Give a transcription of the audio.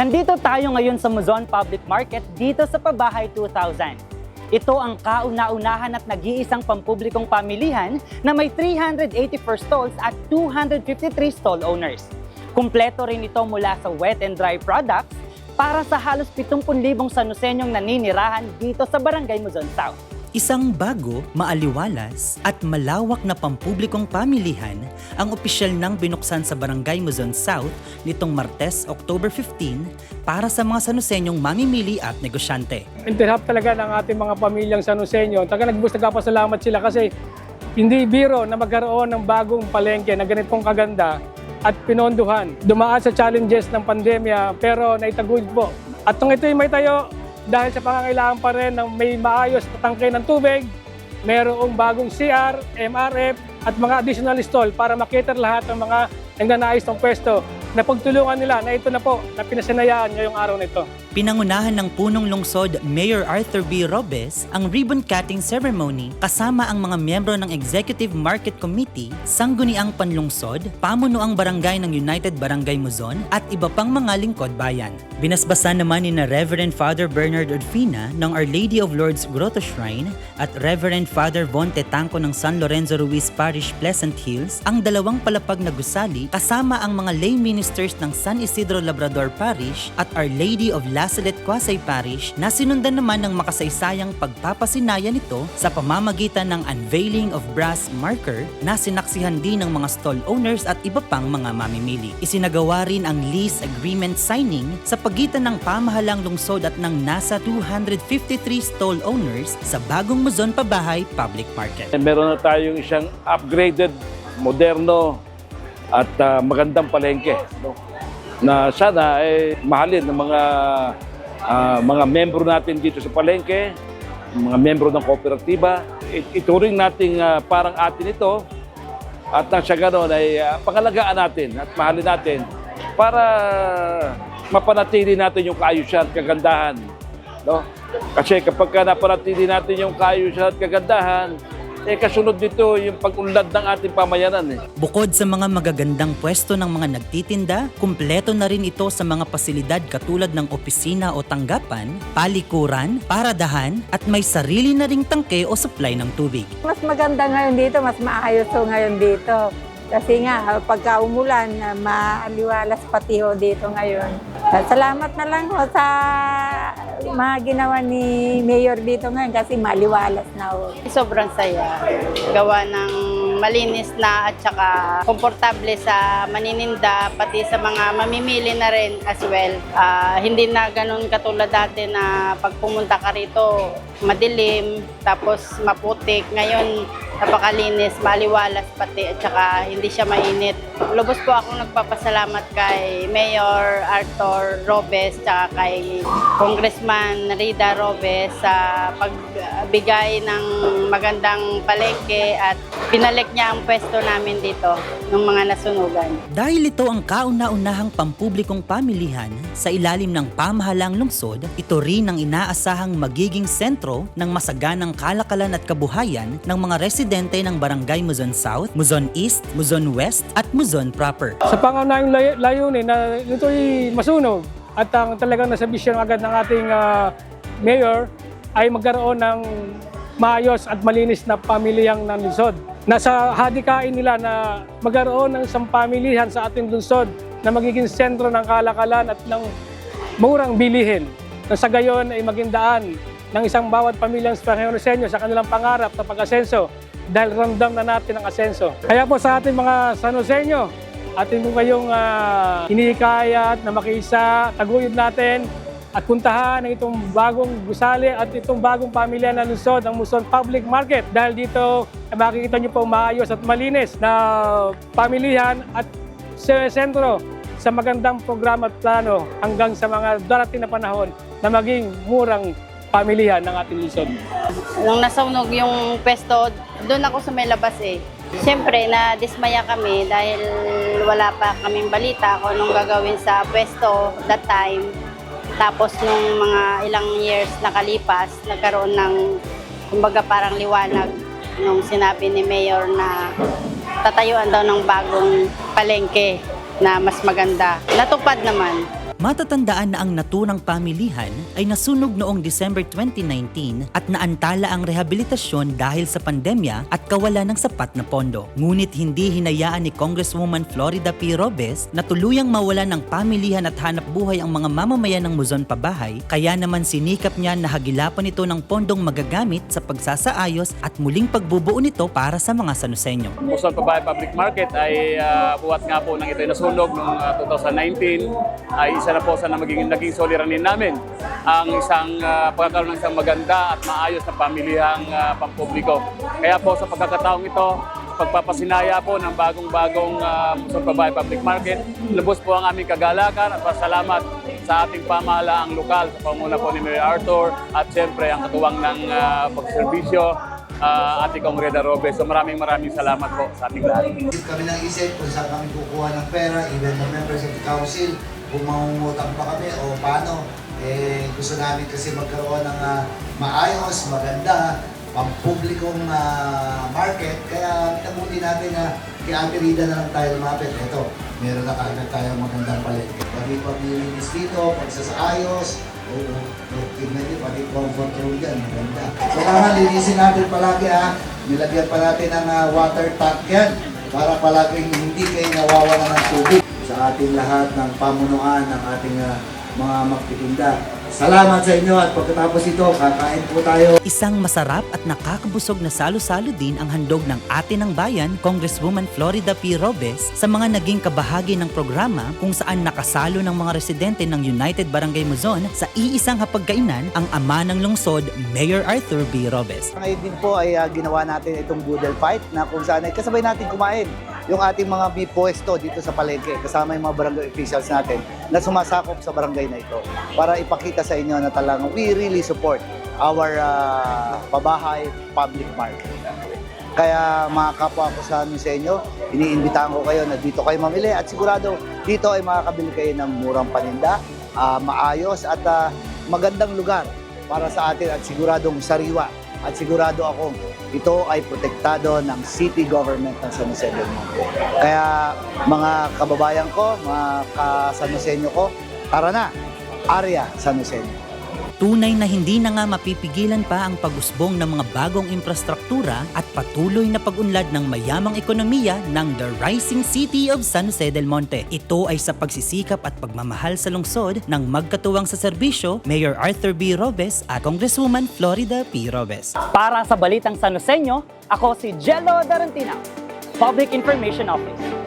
Nandito tayo ngayon sa Muzon Public Market dito sa Pabahay 2000. Ito ang kauna-unahan at nag-iisang pampublikong pamilihan na may 384 stalls at 253 stall owners. Kumpleto rin ito mula sa wet and dry products para sa halos 70,000 sanusenyong naninirahan dito sa Barangay Muzon South. Isang bago, maaliwalas at malawak na pampublikong pamilihan ang opisyal ng binuksan sa Barangay Muzon South nitong Martes, October 15 para sa mga sanusenyong mamimili at negosyante. interrupt talaga ng ating mga pamilyang Sanusenyo. Taga nagbus nagpapasalamat sila kasi hindi biro na magkaroon ng bagong palengke na ganitong kaganda at pinonduhan. Dumaan sa challenges ng pandemya pero naitaguyod po. At kung ito'y may tayo dahil sa pangangailangan pa rin ng may maayos na tangke ng tubig, mayroong bagong CR, MRF at mga additional stall para makita lahat ng mga nagnanais ng pwesto na pagtulungan nila na ito na po na pinasanayaan ngayong araw na ito. Pinangunahan ng punong lungsod Mayor Arthur B. Robes ang ribbon cutting ceremony kasama ang mga miyembro ng Executive Market Committee, Sangguniang Panlungsod, pamunuang barangay ng United Barangay Muzon at iba pang mga lingkod bayan. Binasbasan naman ni na Reverend Father Bernard Odfina ng Our Lady of Lourdes Grotto Shrine at Reverend Father Von Tetanco ng San Lorenzo Ruiz Parish Pleasant Hills ang dalawang palapag na gusali kasama ang mga lay ministers ng San Isidro Labrador Parish at Our Lady of Lasalet Quasay Parish na sinundan naman ng makasaysayang pagpapasinaya nito sa pamamagitan ng unveiling of brass marker na sinaksihan din ng mga stall owners at iba pang mga mamimili. Isinagawa rin ang lease agreement signing sa pagitan ng pamahalang lungsod at ng nasa 253 stall owners sa bagong Muzon Pabahay Public Market. Meron na tayong isang upgraded, moderno at ah, magandang palengke. No? Na sana ay mahalin ng mga ah, mga membro natin dito sa palengke, mga membro ng kooperatiba. It- Ituring nating ah, parang atin ito at nang siya ganoon ay ah, pangalagaan natin at mahalin natin para mapanatili natin yung kaayusan at kagandahan. No? Kasi kapag ka napanatili natin yung kaayusan at kagandahan, eh kasunod nito yung pag-unlad ng ating pamayanan eh. Bukod sa mga magagandang pwesto ng mga nagtitinda, kumpleto na rin ito sa mga pasilidad katulad ng opisina o tanggapan, palikuran, paradahan, at may sarili na ring tangke o supply ng tubig. Mas maganda ngayon dito, mas maayos ho ngayon dito. Kasi nga, pagka umulan, maaliwalas pati ho dito ngayon. Salamat na lang ho sa mga ginawa ni Mayor dito ngayon kasi maliwalas na ho. Sobrang saya. Gawa ng malinis na at saka komportable sa manininda, pati sa mga mamimili na rin as well. Ah, hindi na ganun katulad dati na pag pumunta ka rito, madilim, tapos maputik. Ngayon, napakalinis, maliwalas pati at saka hindi siya mainit. Lubos po akong nagpapasalamat kay Mayor Arthur Robes at kay Congressman Rida Robes sa pagbigay ng magandang palengke at pinalik niya ang pwesto namin dito ng mga nasunugan. Dahil ito ang kauna-unahang pampublikong pamilihan sa ilalim ng pamahalang lungsod, ito rin ang inaasahang magiging sentro ng masaganang kalakalan at kabuhayan ng mga residente ng Barangay Muzon South, Muzon East, Muzon West at Muzon proper. Sa pangunahing lay- layunin na ito'y masunog at ang talagang nasa vision agad ng ating ah, mayor ay magkaroon ng maayos at malinis na pamilihang ng lungsod. Nasa hadikain nila na magkaroon ng isang pamilihan sa ating lungsod na magiging sentro ng kalakalan at ng murang bilihin. Na sa gayon ay maging daan ng isang bawat pamilyang Espanyolisenyo sa kanilang pangarap na pag-asenso dahil ramdam na natin ang asenso. Kaya po sa ating mga Sanosenyo, atin po kayong uh, hinihikayat na makiisa, taguyod natin at puntahan ang itong bagong gusali at itong bagong pamilya na lungsod, ang Muson Public Market. Dahil dito, eh, makikita niyo po maayos at malinis na pamilihan at sentro sa magandang programa at plano hanggang sa mga darating na panahon na maging murang pamilihan ng ating lungsod. Nung nasunog yung pwesto, doon ako sa may labas eh. Siyempre, na-dismaya kami dahil wala pa kaming balita kung anong gagawin sa pwesto that time. Tapos nung mga ilang years nakalipas, nagkaroon ng, kumbaga parang liwanag nung sinabi ni Mayor na tatayuan daw ng bagong palengke na mas maganda. Natupad naman. Matatandaan na ang naturang pamilihan ay nasunog noong December 2019 at naantala ang rehabilitasyon dahil sa pandemya at kawalan ng sapat na pondo. Ngunit hindi hinayaan ni Congresswoman Florida P. Robes na tuluyang mawala ng pamilihan at hanap buhay ang mga mamamayan ng Muzon Pabahay, kaya naman sinikap niya na hagilapan ito ng pondong magagamit sa pagsasaayos at muling pagbubuo nito para sa mga Sanusenyo. Muson Pabahay Public Market ay uh, buwat nga po ng ito nasunog noong ah, 2019 ay isa na po sa magiging naging soliranin namin ang isang ah, pagkakaroon ng isang maganda at maayos na pamilihang ah, pampubliko. Kaya po sa pagkakataong ito, pagpapasinaya po ng bagong-bagong uh, Muson Pabahay Public Market, lubos po ang aming kagalakan at pasalamat sa ating pamahalaang lokal sa pamuna po ni Mayor Arthur at siyempre ang katuwang ng uh, pagserbisyo uh, Ate Kong Reda Robes. So maraming maraming salamat po sa ating lahat. Kami ng isip kung saan kami kukuha ng pera, even the members of the council, kung mangungutang pa kami o paano. Eh, gusto namin kasi magkaroon ng ah, maayos, maganda, pampublikong ah, market. Kaya nabuti natin na kay Ate Rida na lang tayo lumapit. Ito, meron na kaagad tayong magandang palengke. Pati paglilinis dito, pagsasaayos, Oo, oh, tignan niyo, pati comfort room yan, maganda. Kailangan linisin natin palagi ha, nilagyan pa natin ng ah, water tank yan para palaging hindi kayo nawawala ng tubig ating lahat ng pamunuan ng ating ah, mga magtitinda. Salamat sa inyo at pagkatapos ito, kakain po tayo. Isang masarap at nakakabusog na salo-salo din ang handog ng ate ng bayan, Congresswoman Florida P. Robes, sa mga naging kabahagi ng programa kung saan nakasalo ng mga residente ng United Barangay Muzon sa iisang hapagkainan ang ama ng lungsod, Mayor Arthur B. Robes. Ngayon din po ay ah, ginawa natin itong Boodle Fight na kung saan ay kasabay natin kumain yung ating mga may pwesto dito sa palengke kasama yung mga barangay officials natin na sumasakop sa barangay na ito para ipakita sa inyo na talagang we really support our ah, pabahay public market. Kaya mga kapwa ko sa amin sa inyo, iniimbitahan ko kayo na dito kayo mamili at sigurado dito ay makakabili kayo ng murang paninda, ah, maayos at ah, magandang lugar para sa atin at siguradong sariwa. At sigurado akong ito ay protektado ng city government ng San Jose del Monte. Kaya mga kababayan ko, mga ka-San Joseño ko, tara na, area San Joseño. Tunay na hindi na nga mapipigilan pa ang pagusbong ng mga bagong infrastruktura at patuloy na pag-unlad ng mayamang ekonomiya ng The Rising City of San Jose del Monte. Ito ay sa pagsisikap at pagmamahal sa lungsod ng magkatuwang sa serbisyo, Mayor Arthur B. Robes at Congresswoman Florida P. Robes. Para sa Balitang San Joseño, ako si Jello Darantina, Public Information Office.